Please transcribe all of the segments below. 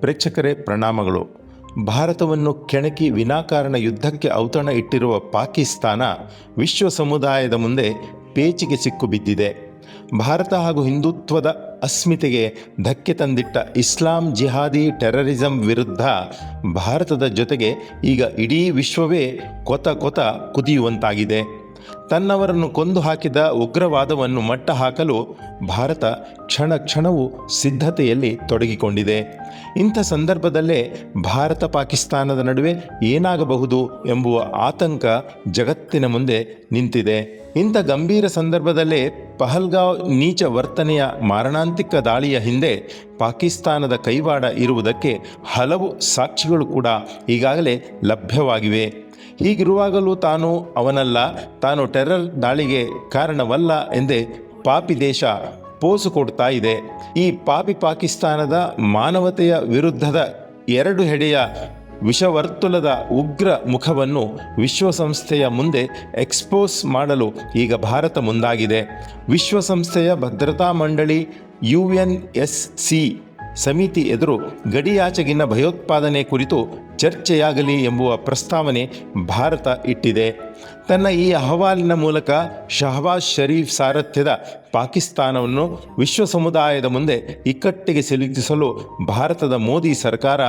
ಪ್ರೇಕ್ಷಕರೇ ಪ್ರಣಾಮಗಳು. ಭಾರತವನ್ನು ಕೆಣಕಿ ವಿನಾಕಾರಣ ಯುದ್ಧಕ್ಕೆ ಔತಣ ಇಟ್ಟಿರುವ ಪಾಕಿಸ್ತಾನ ವಿಶ್ವ ಸಮುದಾಯದ ಮುಂದೆ ಪೇಚಿಗೆ ಸಿಕ್ಕು ಬಿದ್ದಿದೆ. ಭಾರತ ಹಾಗೂ ಹಿಂದುತ್ವದ ಅಸ್ಮಿತೆಗೆ ಧಕ್ಕೆ ತಂದಿಟ್ಟ ಇಸ್ಲಾಂ ಜಿಹಾದಿ ಟೆರರಿಸಂ ವಿರುದ್ಧ ಭಾರತದ ಜೊತೆಗೆ ಈಗ ಇಡೀ ವಿಶ್ವವೇ ಕೊತ ಕೊತ ಕುದಿಯುವಂತಾಗಿದೆ. ತನ್ನವರನ್ನು ಕೊಂದು ಹಾಕಿದ ಉಗ್ರವಾದವನ್ನು ಮಟ್ಟ ಹಾಕಲು ಭಾರತ ಕ್ಷಣ ಕ್ಷಣವೂ ಸಿದ್ಧತೆಯಲ್ಲಿ ತೊಡಗಿಕೊಂಡಿದೆ. ಇಂಥ ಸಂದರ್ಭದಲ್ಲೇ ಭಾರತ ಪಾಕಿಸ್ತಾನದ ನಡುವೆ ಏನಾಗಬಹುದು ಎಂಬುವ ಆತಂಕ ಜಗತ್ತಿನ ಮುಂದೆ ನಿಂತಿದೆ. ಇಂಥ ಗಂಭೀರ ಸಂದರ್ಭದಲ್ಲೇ ಪಹಲ್ಗಾವ್ ನೀಚ ವರ್ತನೆಯ ಮಾರಣಾಂತಿಕ ದಾಳಿಯ ಹಿಂದೆ ಪಾಕಿಸ್ತಾನದ ಕೈವಾಡ ಇರುವುದಕ್ಕೆ ಹಲವು ಸಾಕ್ಷಿಗಳು ಕೂಡ ಈಗಾಗಲೇ ಲಭ್ಯವಾಗಿವೆ. ಹೀಗಿರುವಾಗಲೂ ತಾನು ಅವನಲ್ಲ, ತಾನು ಟೆರರ್ ದಾಳಿಗೆ ಕಾರಣವಲ್ಲ ಎಂದೇ ಪಾಪಿ ದೇಶ ಪೋಸು ಕೊಡ್ತಾ ಇದೆ. ಈ ಪಾಪಿ ಪಾಕಿಸ್ತಾನದ ಮಾನವತೆಯ ವಿರುದ್ಧದ ಎರಡು ಹೆಡೆಯ ವಿಷವರ್ತುಲದ ಉಗ್ರ ಮುಖವನ್ನು ವಿಶ್ವಸಂಸ್ಥೆಯ ಮುಂದೆ ಎಕ್ಸ್ಪೋಸ್ ಮಾಡಲು ಈಗ ಭಾರತ ಮುಂದಾಗಿದೆ. ವಿಶ್ವಸಂಸ್ಥೆಯ ಭದ್ರತಾ ಮಂಡಳಿ ಯು ಎನ್ ಎಸ್ ಸಿ ಸಮಿತಿ ಎದುರು ಗಡಿಯಾಚೆಗಿನ ಭಯೋತ್ಪಾದನೆ ಕುರಿತು ಚರ್ಚೆಯಾಗಲಿ ಎಂಬುವ ಪ್ರಸ್ತಾವನೆ ಭಾರತ ಇಟ್ಟಿದೆ. ತನ್ನ ಈ ಅಹವಾಲಿನ ಮೂಲಕ ಶಹಬಾಜ್ ಷರೀಫ್ ಸಾರಥ್ಯದ ಪಾಕಿಸ್ತಾನವನ್ನು ವಿಶ್ವ ಸಮುದಾಯದ ಮುಂದೆ ಇಕ್ಕಟ್ಟಿಗೆ ಸಿಲುಕಿಸಲು ಭಾರತದ ಮೋದಿ ಸರ್ಕಾರ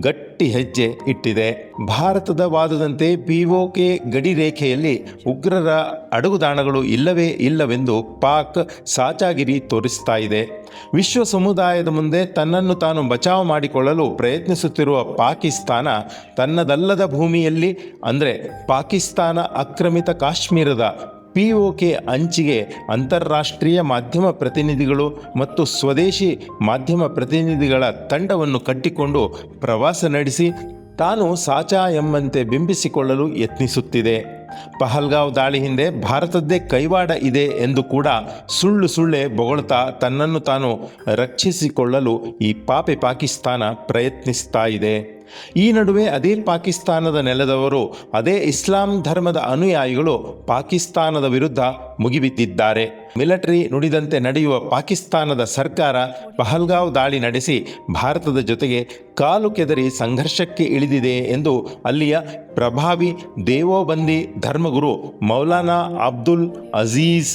ಗಟ್ಟಿ ಹೆಜ್ಜೆ ಇಟ್ಟಿದೆ. ಭಾರತದ ವಾದದಂತೆ ಪಿಒಕೆ ಗಡಿ ರೇಖೆಯಲ್ಲಿ ಉಗ್ರರ ಅಡಗುದಾಣಗಳು ಇಲ್ಲವೇ ಇಲ್ಲವೆಂದು ಪಾಕ್ ಸಾಚಾಗಿರಿ ತೋರಿಸ್ತಾ ಇದೆ. ವಿಶ್ವ ಸಮುದಾಯದ ಮುಂದೆ ತನ್ನನ್ನು ತಾನು ಬಚಾವ್ ಮಾಡಿಕೊಳ್ಳಲು ಪ್ರಯತ್ನಿಸುತ್ತಿರುವ ಪಾಕಿಸ್ತಾನ ತನ್ನದಲ್ಲದ ಭೂಮಿಯಲ್ಲಿ, ಅಂದರೆ ಪಾಕಿಸ್ತಾನ ಆಕ್ರಮಿತ ಕಾಶ್ಮೀರದ ಪಿ ಒ ಅಂಚಿಗೆ ಅಂತಾರಾಷ್ಟ್ರೀಯ ಮಾಧ್ಯಮ ಪ್ರತಿನಿಧಿಗಳು ಮತ್ತು ಸ್ವದೇಶಿ ಮಾಧ್ಯಮ ಪ್ರತಿನಿಧಿಗಳ ತಂಡವನ್ನು ಕಟ್ಟಿಕೊಂಡು ಪ್ರವಾಸ ನಡೆಸಿ, ತಾನು ಸಾಚಾ ಎಂಬಂತೆ ಬಿಂಬಿಸಿಕೊಳ್ಳಲು ಯತ್ನಿಸುತ್ತಿದೆ. ಪಹಲ್ಗಾವ್ ದಾಳಿ ಹಿಂದೆ ಭಾರತದ್ದೇ ಕೈವಾಡ ಇದೆ ಎಂದು ಕೂಡ ಸುಳ್ಳು ಸುಳ್ಳೆ ಬೊಗಳ್ತಾ ತನ್ನನ್ನು ತಾನು ರಕ್ಷಿಸಿಕೊಳ್ಳಲು ಈ ಪಾಪೆ ಪಾಕಿಸ್ತಾನ ಪ್ರಯತ್ನಿಸ್ತಾ ಇದೆ. ಈ ನಡುವೆ ಅದೇ ಪಾಕಿಸ್ತಾನದ ನೆಲದವರು, ಅದೇ ಇಸ್ಲಾಂ ಧರ್ಮದ ಅನುಯಾಯಿಗಳು ಪಾಕಿಸ್ತಾನದ ವಿರುದ್ಧ ಮುಗಿಬಿದ್ದಿದ್ದಾರೆ. ಮಿಲಿಟರಿ ನುಡಿದಂತೆ ನಡೆಯುವ ಪಾಕಿಸ್ತಾನದ ಸರ್ಕಾರ ಪಹಲ್ಗಾವ್ ದಾಳಿ ನಡೆಸಿ ಭಾರತದ ಜೊತೆಗೆ ಕಾಲು ಕೆದರಿ ಸಂಘರ್ಷಕ್ಕೆ ಇಳಿದಿದೆ ಎಂದು ಅಲ್ಲಿಯ ಪ್ರಭಾವಿ ದೇವೋಬಂದಿ ಧರ್ಮಗುರು ಮೌಲಾನಾ ಅಬ್ದುಲ್ ಅಜೀಜ್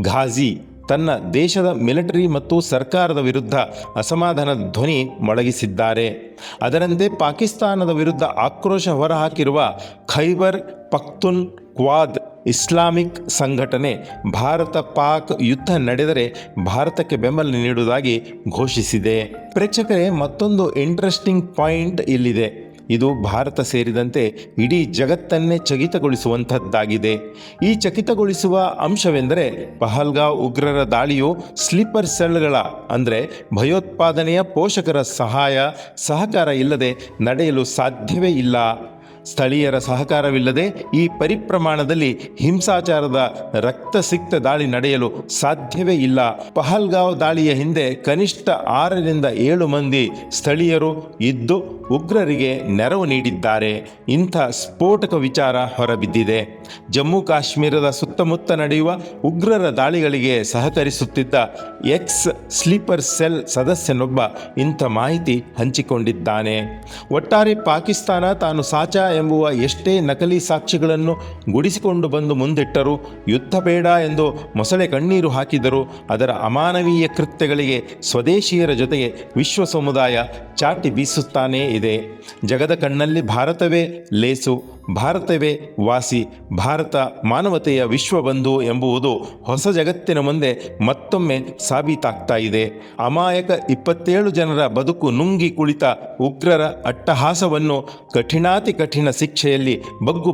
ಘಾಜಿ ತನ್ನ ದೇಶದ ಮಿಲಿಟರಿ ಮತ್ತು ಸರ್ಕಾರದ ವಿರುದ್ಧ ಅಸಮಾಧಾನದ ಧ್ವನಿ ಮೊಳಗಿಸಿದ್ದಾರೆ. ಅದರಂತೆ ಪಾಕಿಸ್ತಾನದ ವಿರುದ್ಧ ಆಕ್ರೋಶ ಹೊರಹಾಕಿರುವ ಖೈಬರ್ ಪಖ್ತುನ್ ಕ್ವಾದ್ ಇಸ್ಲಾಮಿಕ್ ಸಂಘಟನೆ ಭಾರತ ಪಾಕ್ ಯುದ್ಧ ನಡೆದರೆ ಭಾರತಕ್ಕೆ ಬೆಂಬಲ ನೀಡುವುದಾಗಿ ಘೋಷಿಸಿದೆ. ಪ್ರೇಕ್ಷಕರೇ, ಮತ್ತೊಂದು ಇಂಟ್ರೆಸ್ಟಿಂಗ್ ಪಾಯಿಂಟ್ ಇಲ್ಲಿದೆ. ಇದು ಭಾರತ ಸೇರಿದಂತೆ ಇಡೀ ಜಗತ್ತನ್ನೇ ಚಕಿತಗೊಳಿಸುವಂಥದ್ದಾಗಿದೆ. ಈ ಚಕಿತಗೊಳಿಸುವ ಅಂಶವೆಂದರೆ ಪಹಲ್ಗಾ ಉಗ್ರರ ದಾಳಿಯು ಸ್ಲೀಪರ್ ಸೆಲ್ಗಳ, ಅಂದರೆ ಭಯೋತ್ಪಾದನೆಯ ಪೋಷಕರ ಸಹಾಯ, ಸಹಕಾರ ಇಲ್ಲದೆ ನಡೆಯಲು ಸಾಧ್ಯವೇ ಇಲ್ಲ. ಸ್ಥಳೀಯರ ಸಹಕಾರವಿಲ್ಲದೆ ಈ ಪರಿಪ್ರಮಾಣದಲ್ಲಿ ಹಿಂಸಾಚಾರದ ರಕ್ತಸಿಕ್ತ ದಾಳಿ ನಡೆಯಲು ಸಾಧ್ಯವೇ ಇಲ್ಲ. ಪಹಲ್ಗಾವ್ ದಾಳಿಯ ಹಿಂದೆ ಕನಿಷ್ಠ ಆರರಿಂದ ಏಳು ಮಂದಿ ಸ್ಥಳೀಯರು ಇದ್ದು ಉಗ್ರರಿಗೆ ನೆರವು ನೀಡಿದ್ದಾರೆ. ಇಂಥ ಸ್ಫೋಟಕ ವಿಚಾರ ಹೊರಬಿದ್ದಿದೆ. ಜಮ್ಮು ಕಾಶ್ಮೀರದ ಸುತ್ತಮುತ್ತ ನಡೆಯುವ ಉಗ್ರರ ದಾಳಿಗಳಿಗೆ ಸಹಕರಿಸುತ್ತಿದ್ದ ಎಕ್ಸ್ ಸ್ಲೀಪರ್ ಸೆಲ್ ಸದಸ್ಯನೊಬ್ಬ ಇಂಥ ಮಾಹಿತಿ ಹಂಚಿಕೊಂಡಿದ್ದಾನೆ. ಒಟ್ಟಾರೆ ಪಾಕಿಸ್ತಾನ ತಾನು ಸಾಚಾ ಎಂಬುವ ಎಷ್ಟೇ ನಕಲಿ ಸಾಕ್ಷಿಗಳನ್ನು ಗುಡಿಸಿಕೊಂಡು ಬಂದು ಮುಂದಿಟ್ಟರು ಯುದ್ಧ ಬೇಡ ಎಂದು ಮೊಸಳೆ ಕಣ್ಣೀರು ಹಾಕಿದರು ಅದರ ಅಮಾನವೀಯ ಕೃತ್ಯಗಳಿಗೆ ಸ್ವದೇಶಿಯರ ಜೊತೆಗೆ ವಿಶ್ವ ಸಮುದಾಯ ಚಾಟಿ ಬೀಸುತ್ತಾನೇ ಇದೆ. ಜಗದ ಕಣ್ಣಲ್ಲಿ ಭಾರತವೇ ಲೇಸು. ಭಾರತವೇ ವಾಸಿ, ಭಾರತ ಮಾನವತೆಯ ವಿಶ್ವಬಂಧು ಎಂಬುವುದು ಹೊಸ ಜಗತ್ತಿನ ಮುಂದೆ ಮತ್ತೊಮ್ಮೆ ಸಾಬೀತಾಗ್ತಾ ಇದೆ. ಅಮಾಯಕ ಇಪ್ಪತ್ತೇಳು ಜನರ ಬದುಕು ನುಂಗಿ ಕುಳಿತ ಉಗ್ರರ ಅಟ್ಟಹಾಸವನ್ನು ಕಠಿಣಾತಿ ಕಠಿಣ ಶಿಕ್ಷೆಯಲ್ಲಿ ಬಗ್ಗು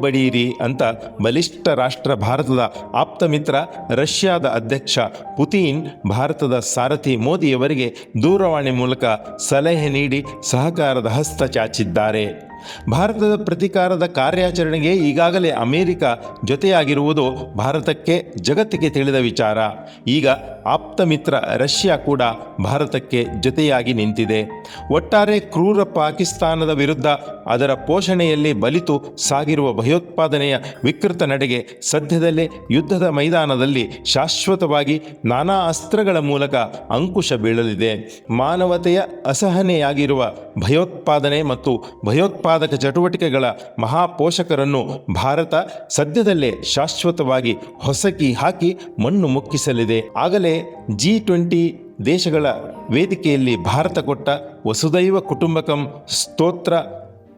ಅಂತ ಬಲಿಷ್ಠ ರಾಷ್ಟ್ರ ಭಾರತದ ಆಪ್ತ ಮಿತ್ರ ರಷ್ಯಾದ ಅಧ್ಯಕ್ಷ ಪುತಿನ್, ಭಾರತದ ಸಾರಥಿ ಮೋದಿಯವರಿಗೆ ದೂರವಾಣಿ ಮೂಲಕ ಸಲಹೆ ನೀಡಿ ಸಹಕಾರದ ಹಸ್ತ ಚಾಚಿದ್ದಾರೆ. ಭಾರತದ ಪ್ರತಿಕಾರದ ಕಾರ್ಯಾಚರಣೆಗೆ ಈಗಾಗಲೇ ಅಮೆರಿಕ ಜೊತೆಯಾಗಿರುವುದು ಭಾರತಕ್ಕೆ ಜಗತ್ತಿಗೆ ತಿಳಿದ ವಿಚಾರ. ಈಗ ಆಪ್ತ ಮಿತ್ರ ರಷ್ಯಾ ಕೂಡ ಭಾರತಕ್ಕೆ ಜೊತೆಯಾಗಿ ನಿಂತಿದೆ. ಒಟ್ಟಾರೆ ಕ್ರೂರ ಪಾಕಿಸ್ತಾನದ ವಿರುದ್ಧ ಅದರ ಪೋಷಣೆಯಲ್ಲಿ ಬಲಿತು ಸಾಗಿರುವ ಭಯೋತ್ಪಾದನೆಯ ವಿಕೃತ ನಡೆಗೆ ಸದ್ಯದಲ್ಲೇ ಯುದ್ಧದ ಮೈದಾನದಲ್ಲಿ ಶಾಶ್ವತವಾಗಿ ನಾನಾ ಅಸ್ತ್ರಗಳ ಮೂಲಕ ಅಂಕುಶ ಬೀಳಲಿದೆ. ಮಾನವತೆಯ ಅಸಹನೆಯಾಗಿರುವ ಭಯೋತ್ಪಾದನೆ ಮತ್ತು ಭಯೋತ್ಪಾದಕ ಚಟುವಟಿಕೆಗಳ ಮಹಾಪೋಷಕರನ್ನು ಭಾರತ ಸದ್ಯದಲ್ಲೇ ಶಾಶ್ವತವಾಗಿ ಹೊಸಕಿ ಹಾಕಿ ಮಣ್ಣು ಮುಕ್ಕಿಸಲಿದೆ. ಆಗಲೇ ಜಿ ಟ್ವೆಂಟಿ ದೇಶಗಳ ವೇದಿಕೆಯಲ್ಲಿ ಭಾರತ ಕೊಟ್ಟ ವಸುದೈವ ಕುಟುಂಬಕಂ ಸ್ತೋತ್ರ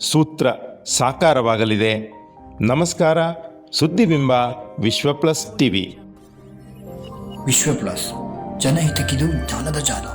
ಸೂತ್ರ ಸಾಕಾರವಾಗಲಿದೆ. ನಮಸ್ಕಾರ, ಸುದ್ದಿಬಿಂಬ Vishwa plus TV. Vishwa plus ಜನಹಿತಕ್ಕಿದು ಜ್ಞಾನದ ಜಾಲ.